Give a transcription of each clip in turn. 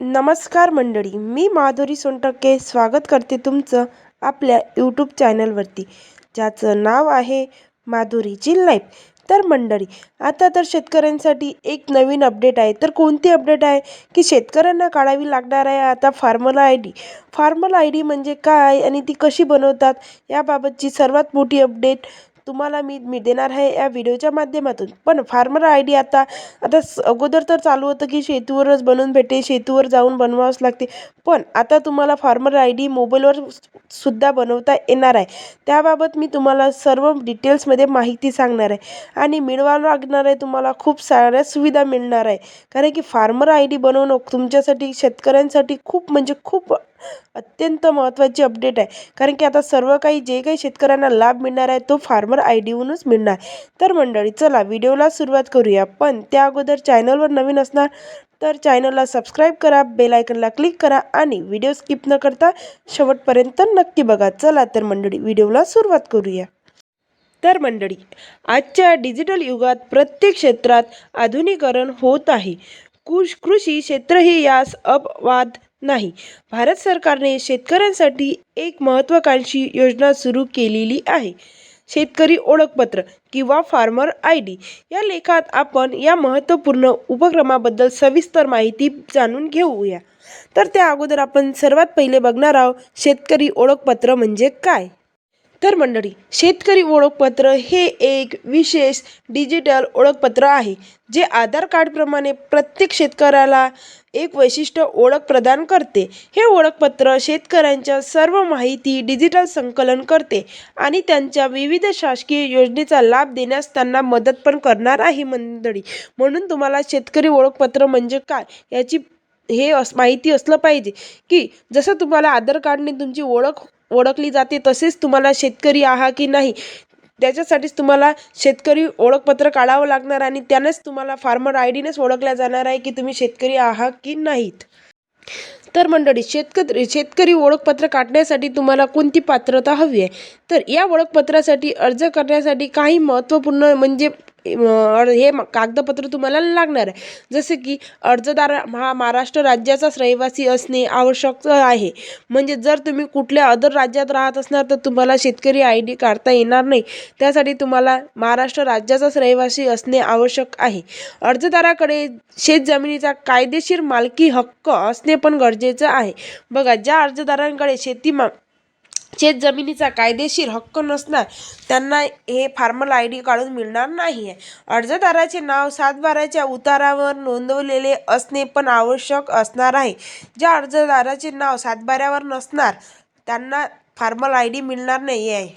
नमस्कार मंडळी मी माधुरी सोनटक्के स्वागत करते तुमचं आपल्या यूट्यूब चॅनलवरती ज्याचं नाव आहे माधुरीची लाईफ. तर मंडळी आता तर शेतकऱ्यांसाठी एक नवीन अपडेट आहे. तर कोणती अपडेट आहे? की शेतकऱ्यांना काढावी लागणार आहे आता फार्मला I D formal I D म्हणजे काय आणि ती कशी बनवतात? याबाबतची सर्वात मोठी अपडेट तुम्हाला मी मी देणार आहे या व्हिडिओच्या माध्यमातून. पण फार्मर आय डी आता आता स- अगोदर तर चालू होतं की शेतीवरच बनवून भेटे शेतीवर जाऊन बनवावंच लागते. पण आता तुम्हाला फार्मर आय डी मोबाईलवर सुद्धा बनवता येणार आहे. त्याबाबत मी तुम्हाला सर्व डिटेल्समध्ये माहिती सांगणार आहे. आणि मिळवावं लागणार आहे तुम्हाला खूप साऱ्या सुविधा मिळणार आहे. कारण की फार्मर आय डी बनवणं तुमच्यासाठी शेतकऱ्यांसाठी खूप म्हणजे खूप अत्यंत महत्त्वाची अपडेट आहे. कारण की आता सर्व काही जे काही शेतकऱ्यांना लाभ मिळणार आहे तो फार्मर आय डीहूनच मिळणार. तर मंडळी चला व्हिडिओला सुरुवात करूया. पण त्या अगोदर चॅनलवर नवीन असणार तर चॅनलला सबस्क्राईब करा बेल आयकनला क्लिक करा आणि व्हिडिओ स्किप न करता शेवटपर्यंत नक्की बघा. चला तर मंडळी व्हिडिओला सुरुवात करूया. तर मंडळी आजच्या डिजिटल युगात प्रत्येक क्षेत्रात आधुनिकीकरण होत आहे. कृष कृषी क्षेत्रही यास अपवाद नाही. भारत सरकारने शेतकऱ्यांसाठी एक महत्त्वाकांक्षी योजना सुरू केलेली आहे. शेतकरी ओळखपत्र किंवा फार्मर आय डी. या लेखात आपण या महत्त्वपूर्ण उपक्रमाबद्दल सविस्तर माहिती जाणून घेऊया. तर त्या अगोदर आपण सर्वात पहिले बघणार आहोत शेतकरी ओळखपत्र म्हणजे काय? तर मंडळी शेतकरी ओळखपत्र हे एक विशेष डिजिटल ओळखपत्र आहे जे आधार कार्डप्रमाणे प्रत्येक शेतकऱ्याला एक वैशिष्ट्य ओळख प्रदान करते. हे ओळखपत्र शेतकऱ्यांच्या सर्व माहिती डिजिटल संकलन करते आणि त्यांच्या विविध शासकीय योजनेचा लाभ देण्यास त्यांना मदत पण करणार आहे मंडळी. म्हणून तुम्हाला शेतकरी ओळखपत्र म्हणजे काय याची हे अस माहिती असलं पाहिजे की जसं तुम्हाला आधार कार्डने तुमची ओळख ओळखली जाते तसेच तुम्हाला शेतकरी आहा की नाही त्याच्यासाठीच तुम्हाला शेतकरी ओळखपत्र काढावं लागणार आणि त्यानेच तुम्हाला फार्मर आय डीनेच ओळखल्या जाणार आहे की तुम्ही शेतकरी आहात की नाहीत. तर मंडळी शेतकरी शेतकरी ओळखपत्र काढण्यासाठी तुम्हाला कोणती पात्रता हवी आहे? तर या ओळखपत्रासाठी अर्ज करण्यासाठी काही महत्त्वपूर्ण म्हणजे हे कागदपत्र तुम्हाला लागणार आहे. जसे की अर्जदार हा महाराष्ट्र राज्याचाच रहिवासी असणे आवश्यक आहे. म्हणजे जर तुम्ही कुठल्या अदर राज्यात राहत असणार तर तुम्हाला शेतकरी आय डी काढता येणार नाही. त्यासाठी तुम्हाला महाराष्ट्र राज्याचाच रहिवासी असणे आवश्यक आहे. अर्जदाराकडे शेतजमिनीचा कायदेशीर मालकी हक्क असणे पण गरजेचं आहे. बघा ज्या अर्जदारांकडे शेती मा शेत जमिनीचा कायदेशीर हक्क नसणार त्यांना हे फार्मल आय डी काढून मिळणार नाही आहे अर्जदाराचे नाव सातबाराच्या उतारावर नोंदवलेले असणे पण आवश्यक असणार आहे. ज्या अर्जदाराचे नाव सातबाऱ्यावर नसणार त्यांना फार्मल आय डी मिळणार नाही आहे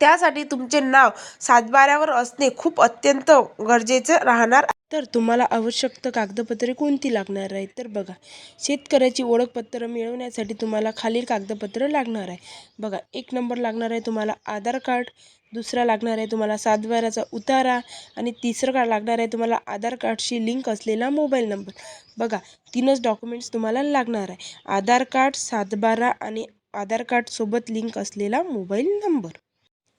त्यासाठी तुमचे नाव सातबाऱ्यावर असणे खूप अत्यंत गरजेचं राहणार तर तुम्हाला आवश्यक कागदपत्रे कोणती लागणार आहे तर बघा शेतकऱ्याची ओळखपत्र मिळवण्यासाठी तुम्हाला खालील कागदपत्र लागणार आहे. बघा एक नंबर लागणार आहे तुम्हाला आधार कार्ड दुसरा लागणार आहे तुम्हाला सातबाऱ्याचा उतारा आणि तिसरं कार्ड लागणार आहे तुम्हाला आधार कार्डशी लिंक असलेला मोबाईल नंबर. बघा तीनच डॉक्युमेंट्स तुम्हाला लागणार आहे. आधार कार्ड सातबारा आणि आधार कार्डसोबत लिंक असलेला मोबाईल नंबर.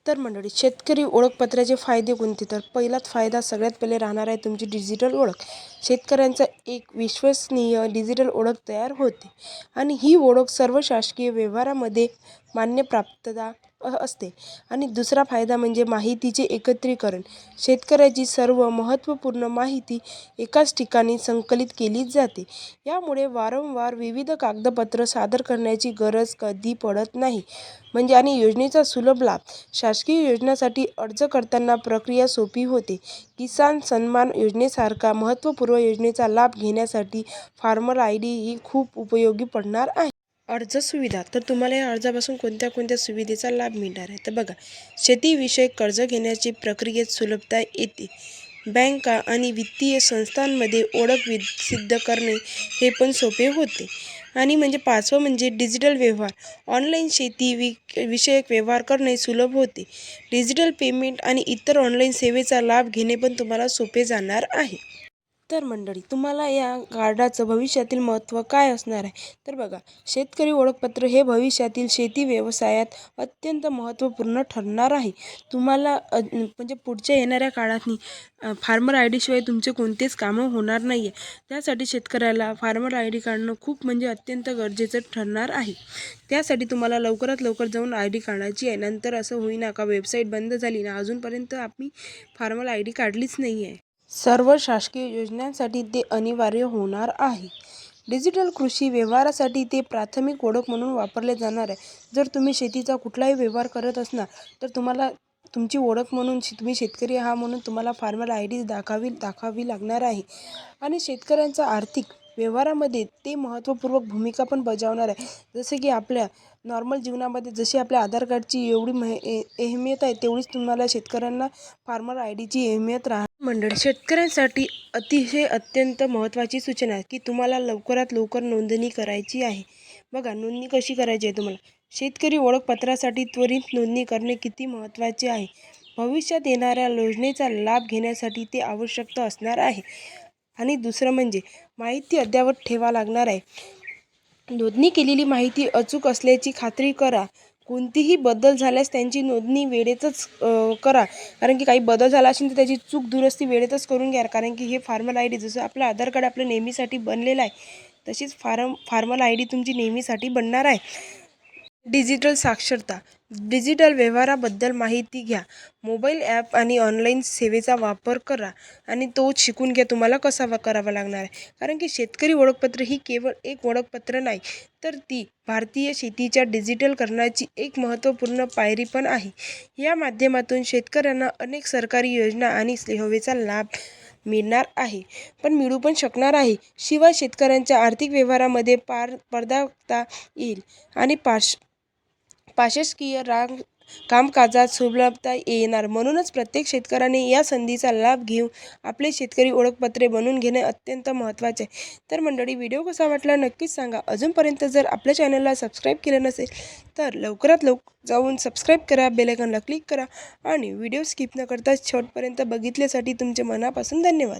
तर मंडळी शेतकरी ओळखपत्राचे फायदे कोणते? तर पहिलाच फायदा सगळ्यात पहिले राहणार आहे तुमची डिजिटल ओळख. शेतकऱ्यांचा एक विश्वसनीय डिजिटल ओळख तयार होते. आणि ही ओळख सर्व शासकीय व्यवहारामध्ये मान्यप्राप्तता असते. आणि दुसरा फायदा म्हणजे माहितीचे एकत्रीकरण. शेतकऱ्याची सर्व महत्त्वपूर्ण माहिती एकाच ठिकाणी संकलित केली जाते. यामुळे वारंवार विविध कागदपत्र सादर करण्याची गरज कधी पडत नाही. म्हणजे आणि योजनेचा सुलभ लाभ. शासकीय योजनासाठी अर्ज करताना प्रक्रिया सोपी होते. किसान सन्मान योजनेसारखा महत्त्वपूर्ण योजनेचा लाभ घेण्यासाठी फार्मर आय डी ही खूप उपयोगी पडणार आहे. अर्ज सुविधा तर तुम्हाला या अर्जापासून कोणत्या कोणत्या सुविधेचा लाभ मिळणार आहे? तर बघा शेतीविषयक कर्ज घेण्याची प्रक्रियेत सुलभता येते. बँका आणि वित्तीय संस्थांमध्ये ओळख वि सिद्ध करणे हे पण सोपे होते. आणि म्हणजे पाचवं म्हणजे डिजिटल व्यवहार. ऑनलाईन शेती वि विषयक व्यवहार करणे सुलभ होते. डिजिटल पेमेंट आणि इतर ऑनलाईन सेवेचा लाभ घेणे पण तुम्हाला सोपे जाणार आहे. तर मंडळी तुम्हाला या कार्डाचं भविष्यातील महत्त्व काय असणार आहे? तर बघा शेतकरी ओळखपत्र हे भविष्यातील शेती व्यवसायात अत्यंत महत्त्वपूर्ण ठरणार आहे. तुम्हाला म्हणजे पुढच्या येणाऱ्या काळातनी फार्मर आय डीशिवाय तुमचे कोणतेच कामं होणार नाही आहे त्यासाठी शेतकऱ्याला फार्मर आय डी काढणं खूप म्हणजे अत्यंत गरजेचं ठरणार आहे. त्यासाठी तुम्हाला लवकरात लवकर जाऊन आय डी काढायची आहे. नंतर असं होईना का वेबसाईट बंद झाली ना अजूनपर्यंत आम्ही फार्मर आय डी काढलीच नाही आहे सर्व शासकीय योजनांसाठी ते अनिवार्य होणार आहे. डिजिटल कृषी व्यवहारासाठी ते प्राथमिक ओळख म्हणून वापरले जाणार आहे. जर तुम्ही शेतीचा कुठलाही व्यवहार करत असणार तर तुम्हाला तुमची ओळख म्हणून शे- तुम्ही शेतकरी आहात म्हणून तुम्हाला फार्मर आय डी दाखावी दाखवावी लागणार आहे. आणि शेतकऱ्यांचा आर्थिक व्यवहारामध्ये ते महत्त्वपूर्वक भूमिका पण बजावणार आहे. जसे की आपल्या नॉर्मल जीवनामध्ये जशी आपल्या आधार कार्डची एवढी मह ए अहमियत आहे तेवढीच तुम्हाला शेतकऱ्यांना फार्मर आय डीची अहमियत राहा मंडळ शेतकऱ्यांसाठी अतिशय अत्यंत महत्त्वाची सूचना आहे की तुम्हाला लवकरात लवकर नोंदणी करायची आहे. बघा नोंदणी कशी करायची आहे तुम्हाला? शेतकरी ओळखपत्रासाठी त्वरित नोंदणी करणे किती महत्त्वाचे आहे? भविष्यात येणाऱ्या योजनेचा लाभ घेण्यासाठी ते आवश्यक असणार आहे. आणि दुसरं म्हणजे माहिती अद्ययावत ठेवा लागणार आहे. नोंदणी केलेली माहिती अचूक असल्याची खात्री करा. कोणतीही बदल झाल्यास त्यांची नोंदणी वेळेतच करा. कारण की काही बदल झाला असेल तर त्याची चूक दुरुस्ती वेळेतच करून घ्या. कारण की हे फार्मल आय डी जसं आपलं आधार कार्ड आपलं नेहमीसाठी बनलेलं आहे तशीच फार्म फार्मल आय डी तुमची नेहमीसाठी बनणार आहे. डिजिटल साक्षरता. डिजिटल व्यवहाराबद्दल माहिती घ्या. मोबाईल ॲप आणि ऑनलाईन सेवेचा वापर करा आणि तो शिकून घ्या तुम्हाला कसा वा करावा लागणार आहे. कारण की शेतकरी ओळखपत्र ही केवळ एक ओळखपत्र नाही तर ती भारतीय शेतीच्या डिजिटलकरणाची एक महत्त्वपूर्ण पायरी पण आहे. या माध्यमातून शेतकऱ्यांना अनेक सरकारी योजना आणि सेवेचा लाभ मिळणार आहे. पण मिळू पण शकणार आहे. शिवाय शेतकऱ्यांच्या आर्थिक व्यवहारामध्ये पार पडताळता येईल आणि पाश पाशासकीय रांग कामकाजात सुलभता येणार. म्हणूनच प्रत्येक शेतकऱ्याने या संधीचा लाभ घेऊन आपले शेतकरी ओळखपत्रे बनवून घेणे अत्यंत महत्त्वाचे. आहे तर मंडळी व्हिडिओ कसा वाटला नक्कीच सांगा. अजूनपर्यंत जर आपल्या चॅनलला सबस्क्राईब केलं नसेल तर लवकरात लवकर जाऊन सबस्क्राईब करा बेलायकॉनला क्लिक करा आणि व्हिडिओ स्किप न करता शेवटपर्यंत बघितल्यासाठी तुमचे मनापासून धन्यवाद.